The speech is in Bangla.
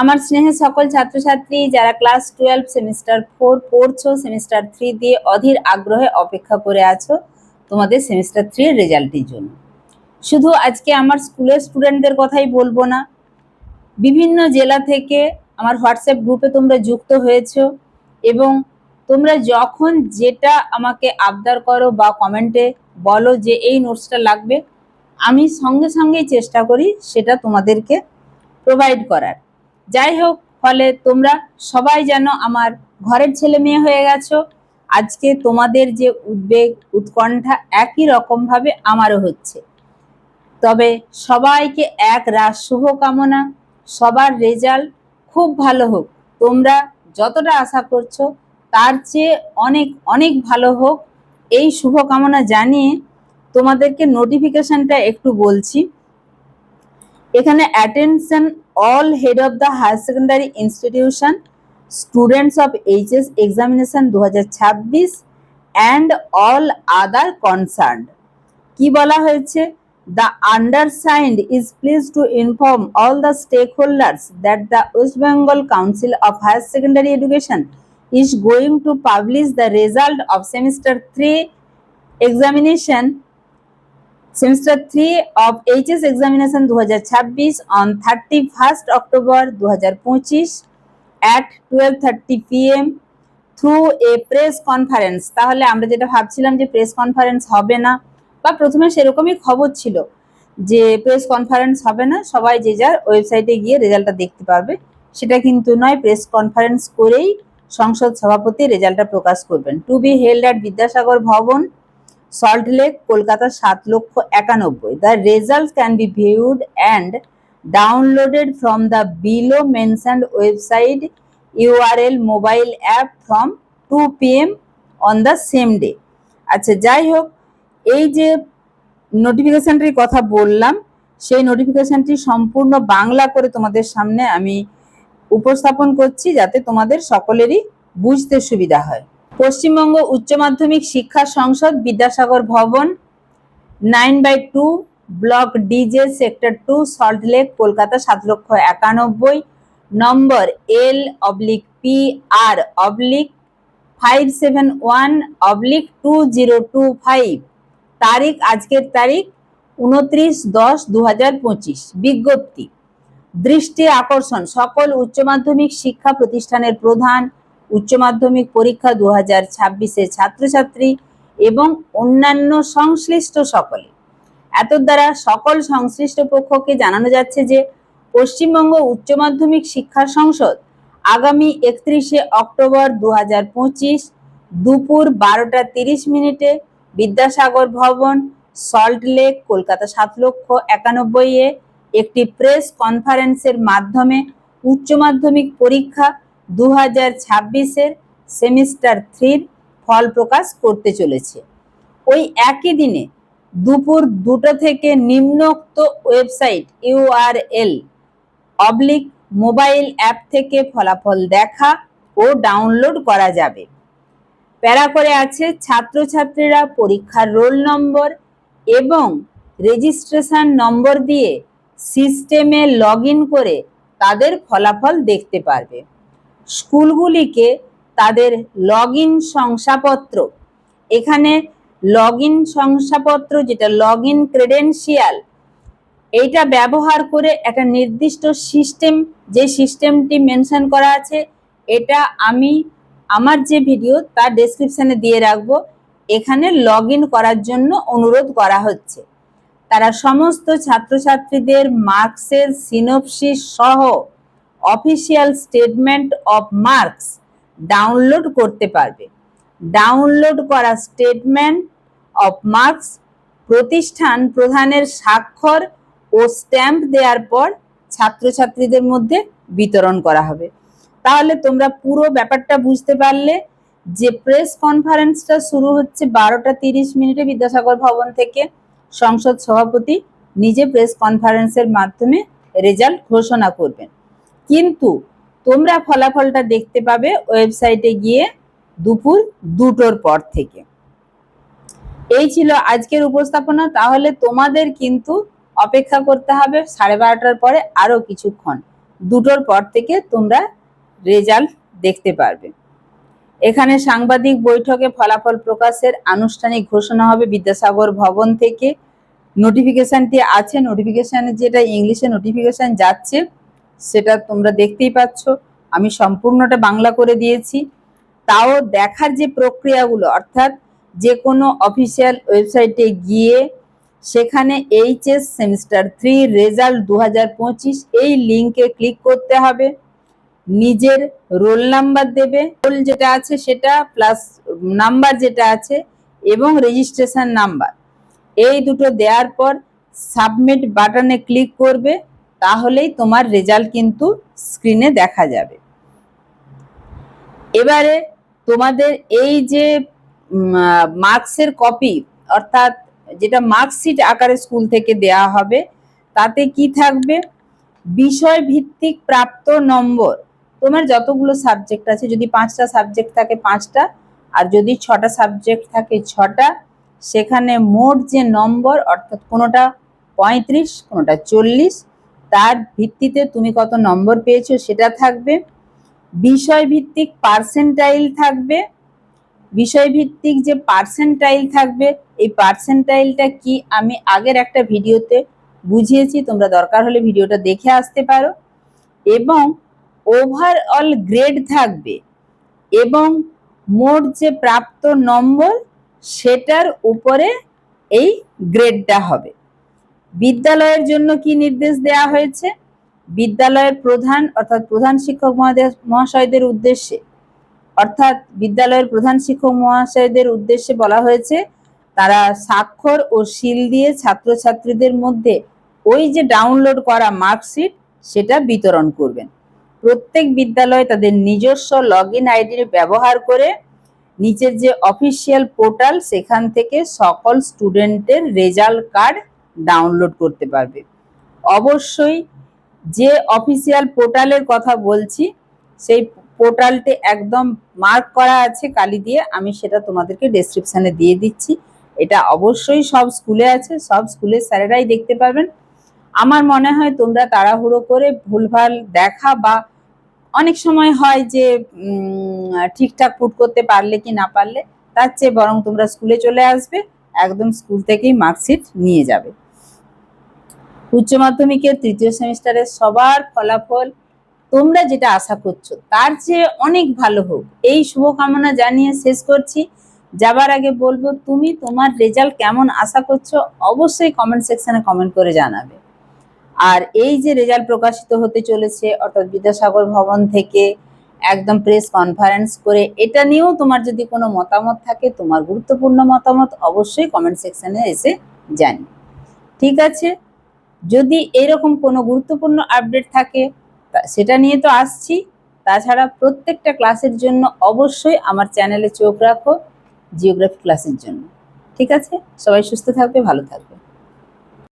আমার স্নেহের সকল ছাত্রছাত্রী যারা ক্লাস টুয়েলভ সেমিস্টার ফোর পড়ছো সেমিস্টার থ্রি দিয়ে অধীর আগ্রহে অপেক্ষা করে আছো, তোমাদের সেমিস্টার থ্রি এর রেজাল্টের জন্য। শুধু আজকে আমার স্কুলের স্টুডেন্টদের কথাই বলব না, বিভিন্ন জেলা থেকে আমার হোয়াটসঅ্যাপ গ্রুপে তোমরা যুক্ত হয়েছো এবং তোমরা যখন যেটা আমাকে আবদার করো বা কমেন্টে বলো যে এই নোটসটা লাগবে, আমি সঙ্গে সঙ্গেই চেষ্টা করি সেটা তোমাদেরকে প্রোভাইড করার। যাই হোক ফলে তোমরা সবাই যেন আমার ঘরের ছেলে মেয়ে হয়ে গেছো। আজকে তোমাদের যে উদ্বেগ, উৎকণ্ঠা একই রকমভাবে আমারও হচ্ছে। তবে সবাইকে এক রাস শুভকামনা, সবার রেজাল্ট খুব ভালো হোক। তোমরা যতটা আশা করছ, তার চেয়ে অনেক অনেক ভালো হোক। এই শুভকামনা জানিয়ে তোমাদেরকে নোটিফিকেশনটা একটু বলছি। এখানে attention all head of the higher secondary institution students of HS examination দু হাজার ছাব্বিশ অ্যান্ড অল আদার কনসার্ন কি বলা হয়েছে? The undersigned is please to inform all the stakeholders that the West Bengal council of higher secondary education is going to publish the result of semester 3 examination semester 3 of HS examination 2026 on 31st October 2025 at 12:30 pm through a press conference তাহলে আমরা যেটা ভাবছিলাম যে প্রেস কনফারেন্স হবে না, বা প্রথমে সেরকমই খবর ছিল যে প্রেস কনফারেন্স হবে না, সবাই যে যার ওয়েবসাইটে গিয়ে রেজাল্টটা দেখতে পারবে। সেটা কিন্তু নয় প্রেস কনফারেন্স করেই সংসদ সভাপতি রেজাল্টটা প্রকাশ করবেন। To be held at Vidyasagar Bhavan Salt Lake Kolkata সাত লক্ষ একানব্বই। The result can be viewed and downloaded from the below mentioned website URL mobile app from two P M on the same day আচ্ছা যাই হোক, এই যে নোটিফিকেশানটির কথা বললাম, সেই নোটিফিকেশানটি সম্পূর্ণ বাংলা করে তোমাদের সামনে আমি উপস্থাপন করছি যাতে তোমাদের সকলেরই বুঝতে সুবিধা হয়। পশ্চিমবঙ্গ উচ্চ মাধ্যমিক শিক্ষা সংসদ Vidyasagar Bhavan nine by two block DJ sector two Salt Lake Kolkata, সাত লক্ষ একানব্বই। নম্বর L oblique P R oblique five seven one oblique two zero two five তারিখ, আজকের তারিখ, উনত্রিশ দশ দু হাজার পঁচিশ। বিজ্ঞপ্তি, দৃষ্টি আকর্ষণ, সকল উচ্চ মাধ্যমিক শিক্ষা প্রতিষ্ঠানের প্রধান উচ্চ মাধ্যমিক পরীক্ষা দু হাজার ছাব্বিশের ছাত্রছাত্রী এবং অন্যান্য সংশ্লিষ্ট সকলে। এত দ্বারা সকল সংশ্লিষ্ট পক্ষকে জানানো যাচ্ছে যে, পশ্চিমবঙ্গ উচ্চ মাধ্যমিক শিক্ষা সংসদ আগামী একত্রিশে অক্টোবর দু হাজার পঁচিশ দুপুর বারোটা তিরিশ মিনিটে বিদ্যাসাগর ভবন, সল্ট লেক, কলকাতা সাত লক্ষ একানব্বই এ একটি প্রেস কনফারেন্সের মাধ্যমে উচ্চ মাধ্যমিক পরীক্ষা দু হাজার ছাব্বিশের সেমিস্টার থ্রির ফল প্রকাশ করতে চলেছে। ওই একই দিনে দুপুর দুটো থেকে নিম্নোক্ত website URL oblique mobile app থেকে ফলাফল দেখা ও ডাউনলোড করা যাবে। প্যারা করে আছে ছাত্রছাত্রীরা পরীক্ষার রোল নম্বর এবং রেজিস্ট্রেশন নম্বর দিয়ে সিস্টেমে লগ করে তাদের ফলাফল দেখতে পারবে। স্কুলগুলিকে তাদের লগ ইন শংসাপত্র। এখানে লগ ইন শংসাপত্র যেটা লগ ইন ক্রেডেন্সিয়াল এইটা ব্যবহার করে একটা নির্দিষ্ট সিস্টেম যে সিস্টেমটি মেনশন করা আছে, এটা আমি আমার যে ভিডিও তার ডেসক্রিপশানে দিয়ে রাখব। এখানে লগ করার জন্য অনুরোধ করা হচ্ছে। তারা সমস্ত ছাত্রছাত্রীদের মার্কসের সিনোপসিস সহ official statement of marks download করতে পারবে। ডাউনলোড করা স্টেটমেন্ট অফ মার্কস প্রতিষ্ঠান প্রধানের স্বাক্ষর ও স্ট্যাম্প দেওয়ার পর ছাত্রছাত্রীদের মধ্যে বিতরণ করা হবে। তাহলে তোমরা পুরো ব্যাপারটা বুঝতে পারলে যে প্রেস কনফারেন্সটা শুরু হচ্ছে বারোটা তিরিশ মিনিটে বিদ্যাসাগর ভবন থেকে। সংসদ সভাপতি নিজে প্রেস কনফারেন্সের মাধ্যমে রেজাল্ট ঘোষণা করবেন। কিন্তু তোমরা ফলাফলটা দেখতে পাবে ওয়েবসাইটে গিয়ে দুপুর দুটোর পর থেকে। এই ছিল আজকের উপস্থাপনা। তাহলে তোমাদের কিন্তু অপেক্ষা করতে হবে সাড়ে বারোটার পরে আরও কিছুক্ষণ। দুটোর পর থেকে তোমরা রেজাল্ট দেখতে পারবে। এখানে সাংবাদিক বৈঠকে ফলাফল প্রকাশের আনুষ্ঠানিক ঘোষণা হবে বিদ্যাসাগর ভবন থেকে। নোটিফিকেশনটি আছে, নোটিফিকেশানে যেটা ইংলিশে নোটিফিকেশান যাচ্ছে। সেটা তোমরা দেখতেই পাচ্ছ। আমি সম্পূর্ণটা বাংলা করে দিয়েছি। তাও দেখার যে প্রক্রিয়াগুলো, অর্থাৎ যে কোনো অফিসিয়াল ওয়েবসাইটে গিয়ে সেখানে এইচএস সেমিস্টার থ্রি রেজাল্ট দু হাজার পঁচিশ, এই লিঙ্কে ক্লিক করতে হবে। নিজের রোল নাম্বার দেবে, রোল যেটা আছে সেটা প্লাস নাম্বার যেটা আছে এবং রেজিস্ট্রেশন নাম্বার। এই দুটো দেওয়ার পর সাবমিট বাটনে ক্লিক করবে। তাহলেই তোমার রেজাল্ট কিন্তু স্ক্রিনে দেখা যাবে। এবারে তোমাদের এই যে মার্কসের কপি অর্থাৎ যেটা মার্কশিট আকারে স্কুল থেকে দেয়া হবে, তাতে কি থাকবে? বিষয় ভিত্তিক প্রাপ্ত নম্বর। তোমার যতগুলো সাবজেক্ট আছে, যদি পাঁচটা সাবজেক্ট থাকে, পাঁচটা, আর যদি ছটা সাবজেক্ট থাকে, ছটা, সেখানে মোট যে নম্বর, অর্থাৎ কোনোটা পঁয়ত্রিশ, কোনোটা চল্লিশ তার ভিত্তিতে তুমি কত নম্বর পেয়েছ সেটা থাকবে। বিষয় ভিত্তিক পার্সেন্টাইল থাকবে। বিষয় ভিত্তিক যে পার্সেন্টাইল থাকবে, এই পার্সেন্টাইলটা কি আমি আগের একটা ভিডিওতে বুঝিয়েছি, তোমরা দরকার হলে ভিডিওটা দেখে আসতে পারো। এবং ওভারঅল গ্রেড থাকবে এবং মোট যে প্রাপ্ত নম্বর, সেটার উপরে এই গ্রেডটা হবে। বিদ্যালয়ের জন্য কি নির্দেশ দেওয়া হয়েছে? বিদ্যালয়ের প্রধান অর্থাৎ প্রধান শিক্ষক মহাশয়দের উদ্দেশ্যে, অর্থাৎ বিদ্যালয়ের প্রধান শিক্ষক মহাশয়দের উদ্দেশ্যে বলা হয়েছে, তারা স্বাক্ষর ও সিল দিয়ে ছাত্রছাত্রীদের মধ্যে ওই যে ডাউনলোড করা মার্কশিট, সেটা বিতরণ করবেন। প্রত্যেক বিদ্যালয় তাদের নিজস্ব লগ ইন আইডি ব্যবহার করে নিচের যে অফিসিয়াল পোর্টাল সেখান থেকে সকল স্টুডেন্টের রেজাল্ট কার্ড ডাউনলোড করতে পারবে। অবশ্যই যে অফিসিয়াল পোর্টালের কথা বলছি, সেই পোর্টালটি একদম মার্ক করা আছে কালি দিয়ে, আমি সেটা তোমাদেরকে ডেসক্রিপশানে দিয়ে দিচ্ছি। এটা অবশ্যই সব স্কুলে আছে, সব স্কুলের স্যারেরাই দেখতে পারবেন। আমার মনে হয় তোমরা তাড়াহুড়ো করে ভুলভাল দেখা বা অনেক সময় হয় যে ঠিকঠাক পুট করতে পারলে কি না পারলে, তার চেয়ে বরং তোমরা স্কুলে চলে আসবে, একদম স্কুল থেকেই মার্কশিট নিয়ে যাবে। উচ্চ মাধ্যমিকের তৃতীয় সেমিস্টারের সবার ফলাফল তোমরা যেটা আশা করছ, তার চেয়ে অনেক ভালো হোক। এই শুভকামনা জানিয়ে শেষ করছি। যাবার আগে বলব, তুমি তোমার রেজাল্ট কেমন আশা করছ অবশ্যই কমেন্ট সেকশনে কমেন্ট করে জানাবে। আর এই যে রেজাল্ট প্রকাশিত হতে চলেছে, অর্থাৎ বিদ্যাসাগর ভবন থেকে একদম প্রেস কনফারেন্স করে, এটা নিয়েও তোমার যদি কোনো মতামত থাকে, তোমার গুরুত্বপূর্ণ মতামত, অবশ্যই কমেন্ট সেকশনে এসে জানি ঠিক আছে? যদি এরকম কোনো গুরুত্বপূর্ণ আপডেট থাকে সেটা নিয়ে তো আসছি। তাছাড়া প্রত্যেকটা ক্লাসের জন্য অবশ্যই আমার চ্যানেলে চোখ রাখো জিওগ্রাফি ক্লাসের জন্য। ঠিক আছে? সবাই সুস্থ থাকবে, ভালো থাকবে।